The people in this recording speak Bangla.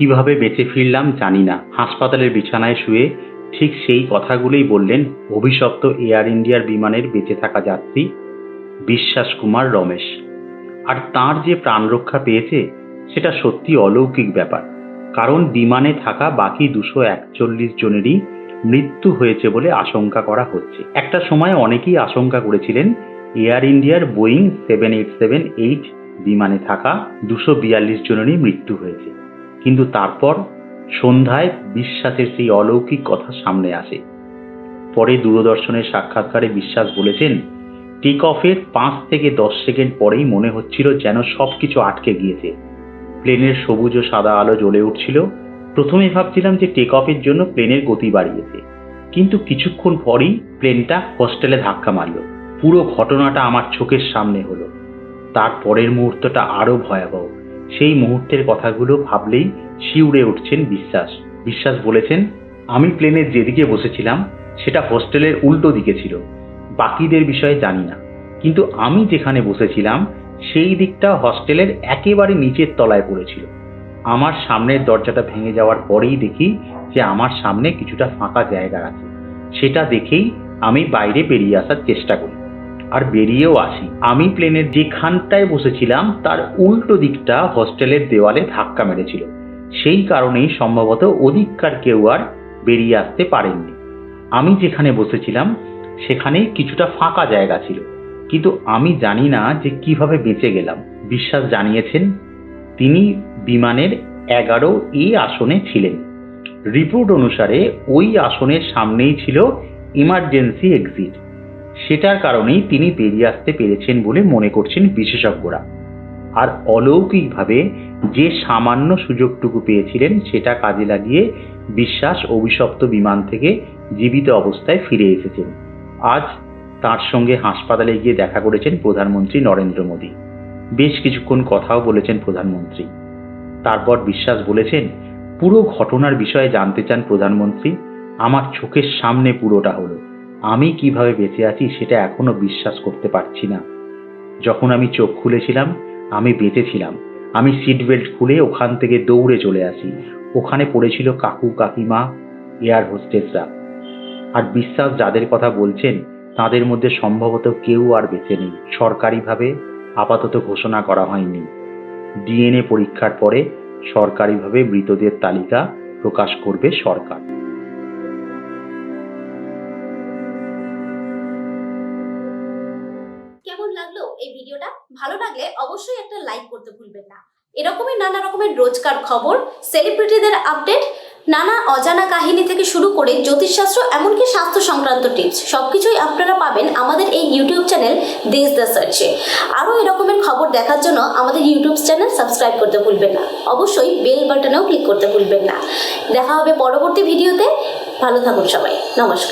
কীভাবে বেঁচে ফিরলাম জানি না। হাসপাতালের বিছানায় শুয়ে ঠিক সেই কথাগুলোই বললেন অভিশপ্ত এয়ার ইন্ডিয়ার বিমানের বেঁচে থাকা যাত্রী বিশ্বাস কুমার রমেশ। আর তার যে প্রাণ রক্ষা পেয়েছে, সেটা সত্যি অলৌকিক ব্যাপার। কারণ বিমানে থাকা বাকি দুশো একচল্লিশ জনেরই মৃত্যু হয়েছে বলে আশঙ্কা করা হচ্ছে। একটা সময় অনেকেই আশঙ্কা করেছিলেন এয়ার ইন্ডিয়ার Boeing seven eight seven eight বিমানে থাকা দুশো বিয়াল্লিশ জনেরই মৃত্যু হয়েছে। কিন্তু তারপর সন্ধ্যায় বিশ্বাসের সেই অলৌকিক কথা সামনে আসে। পরে দূরদর্শনের সাক্ষাৎকারে বিশ্বাস বলেছেন টেক অফের পাঁচ থেকে দশ সেকেন্ড পরেই মনে হচ্ছিল যেন সবকিছু আটকে গিয়েছে। প্লেনের সবুজ ও সাদা আলো জ্বলে উঠছিল। প্রথমে ভাবছিলাম যে টেক অফের জন্য প্লেনের গতি বাড়িয়েছে। কিন্তু কিছুক্ষণ পরই প্লেনটা হোস্টেলে ধাক্কা মারল। পুরো ঘটনাটা আমার চোখের সামনে হলো। তার পরের মুহূর্তটা আরও ভয়াবহ। সেই মুহূর্তের কথাগুলো ভাবলেই শিউরে উঠছেন বিশ্বাস। বিশ্বাস বলেছেন, আমি প্লেনের যেদিকে বসেছিলাম, সেটা হোস্টেলের উল্টো দিকে ছিল। বাকিদের বিষয়ে জানি না। কিন্তু আমি যেখানে বসেছিলাম, সেই দিকটা হস্টেলের একেবারে নিচের তলায় পড়েছিল। আমার সামনের দরজাটা ভেঙে যাওয়ার পরেই দেখি যে আমার সামনে কিছুটা ফাঁকা জায়গা আছে। সেটা দেখেই আমি বাইরে বেরিয়ে আসার চেষ্টা করি। আর বেরিয়েও আসি। আমি প্লেনের যেখানটায় বসেছিলাম, তার উল্টো দিকটা হস্টেলের দেওয়ালে ধাক্কা মেরেছিল। সেই কারণেই সম্ভবত ওদিককার কেউ আর বেরিয়ে আসতে পারেননি। আমি যেখানে বসেছিলাম, সেখানেই কিছুটা ফাঁকা জায়গা ছিল। কিন্তু আমি জানি না যে কীভাবে বেঁচে গেলাম। বিশ্বাস জানিয়েছেন, তিনি বিমানের এগারো এ আসনে ছিলেন। রিপোর্ট অনুসারে ওই আসনের সামনেই ছিল ইমার্জেন্সি এক্সিট। সেটার কারণেই তিনি বেরিয়ে আসতে পেরেছেন বলে মনে করছেন বিশেষজ্ঞরা। আর অলৌকিকভাবে যে সামান্য সুযোগটুকু পেয়েছিলেন সেটা কাজে লাগিয়ে বিশ্বাস অভিশপ্ত বিমান থেকে জীবিত অবস্থায় ফিরে এসেছেন। আজ তার সঙ্গে হাসপাতালে গিয়ে দেখা করেছেন প্রধানমন্ত্রী নরেন্দ্র মোদী। বেশ কিছুক্ষণ কথাও বলেছেন প্রধানমন্ত্রী। তারপর বিশ্বাস বলেছেন, পুরো ঘটনার বিষয়ে জানতে চান প্রধানমন্ত্রী, আমার চোখের সামনে পুরোটা হলো। আমি কীভাবে বেঁচে আছি সেটা এখনও বিশ্বাস করতে পারছি না। যখন আমি চোখ খুলেছিলাম, আমি বেঁচে ছিলাম আমি সিট বেল্ট খুলে ওখান থেকে দৌড়ে চলে আসি। ওখানে পড়েছিল কাকু কাকিমা, এয়ার হোস্টেসরা। আর বিশ্বাস যাদের কথা বলছেন, তাদের মধ্যে সম্ভবত কেউ আর বেঁচে নেই। সরকারিভাবে আপাতত ঘোষণা করা হয়নি। ডিএনএ পরীক্ষার পরে সরকারিভাবে মৃতদের তালিকা প্রকাশ করবে সরকার। কেমন লাগল এই ভিডিওটা? ভালো লাগলে অবশ্যই একটা লাইক করতে ভুলবেন না। এরকমই নানা রকমের রোজকার খবর সেলিব্রিটিদের আপডেট নানা অজানা কাহিনী থেকে শুরু করে জ্যোতিষশাস্ত্র, এমনকি স্বাস্থ্য সংক্রান্ত টিপস সব কিছুই আপনারা পাবেন আমাদের এই ইউটিউব চ্যানেল দেশ দ্য সার্চে আরও এরকমের খবর দেখার জন্য আমাদের ইউটিউব চ্যানেল সাবস্ক্রাইব করতে ভুলবেন না। অবশ্যই বেল বাটনেও ক্লিক করতে ভুলবেন না। দেখা হবে পরবর্তী ভিডিওতে ভালো থাকুন সবাই। নমস্কার।